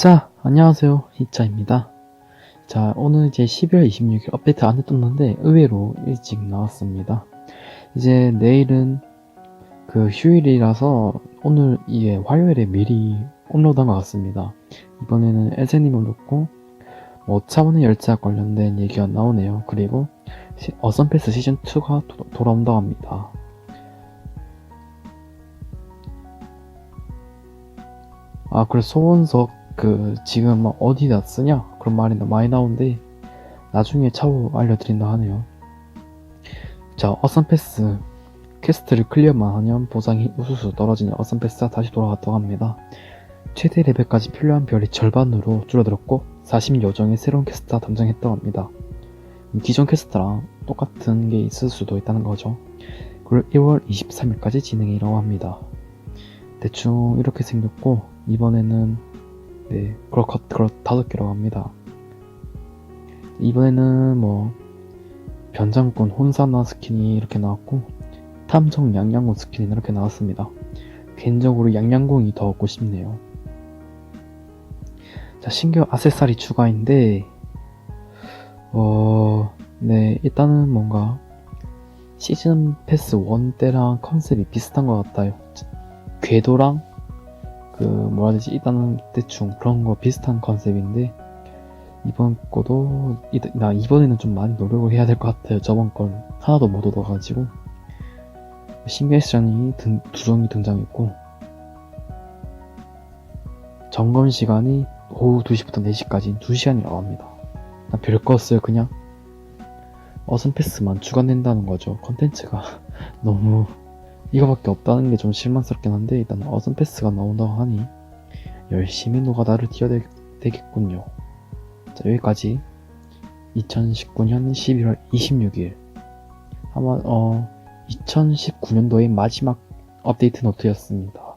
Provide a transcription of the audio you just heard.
자, 안녕하세요. 히차입니다. 자, 오늘 이제 12월 26일 업데이트 안 해뒀는데 의외로 일찍 나왔습니다. 이제 내일은 그 휴일이라서 오늘 이게 화요일에 미리 업로드한 것 같습니다. 이번에는 에세님을 놓고 뭐 차원의 열차 관련된 얘기가 나오네요. 그리고 시- 어썸패스 시즌2가 돌아온다고 합니다. 아, 그래 소원석 그 지금 막 어디다 쓰냐 그런 말이 많이 나오는데 나중에 차후 알려드린다 하네요. 자, 어썸패스 퀘스트를 클리어만 하면 보상이 우수수 떨어지는 어썸패스가 다시 돌아왔다고 합니다. 최대 레벨까지 필요한 별이 절반으로 줄어들었고 40요정의 새로운 퀘스트가 담당했다고 합니다. 기존 퀘스트랑 똑같은 게 있을 수도 있다는 거죠. 그리고 1월 23일까지 진행이라고 합니다. 대충 이렇게 생겼고 이번에는 네 그렇 그렇 다섯 개라고 합니다. 이번에는 뭐 변장꾼 혼사나 스킨이 이렇게 나왔고 탐정 양양공 스킨이 이렇게 나왔습니다. 개인적으로 양양공이 더 얻고 싶네요. 자 신규 아세사리 추가인데 어, 네, 일단은 뭔가 시즌 패스 1 때랑 컨셉이 비슷한 것 같아요. 궤도랑 그 뭐라 되지? 일단은 대충 그런 거 비슷한 컨셉인데 이번 거도 이- 나 이번에는 좀 많이 노력을 해야 될 것 같아요. 저번 건 하나도 못 얻어가지고 등, 두 종이 등장했고 점검 시간이 오후 2시부터 4시까지 2시간이라고 합니다. 별거 없어요 그냥 어슴 패스만 주간된다는 거죠 컨텐츠가 너무 이거밖에 없다는 게 좀 실망스럽긴 한데 일단 어슴 패스가 나온다고 하니 열심히 노가다를 뛰어야 되- 되겠군요. 자 여기까지. 2019년 11월 26일. 아마 어 2019년도의 마지막 업데이트 노트였습니다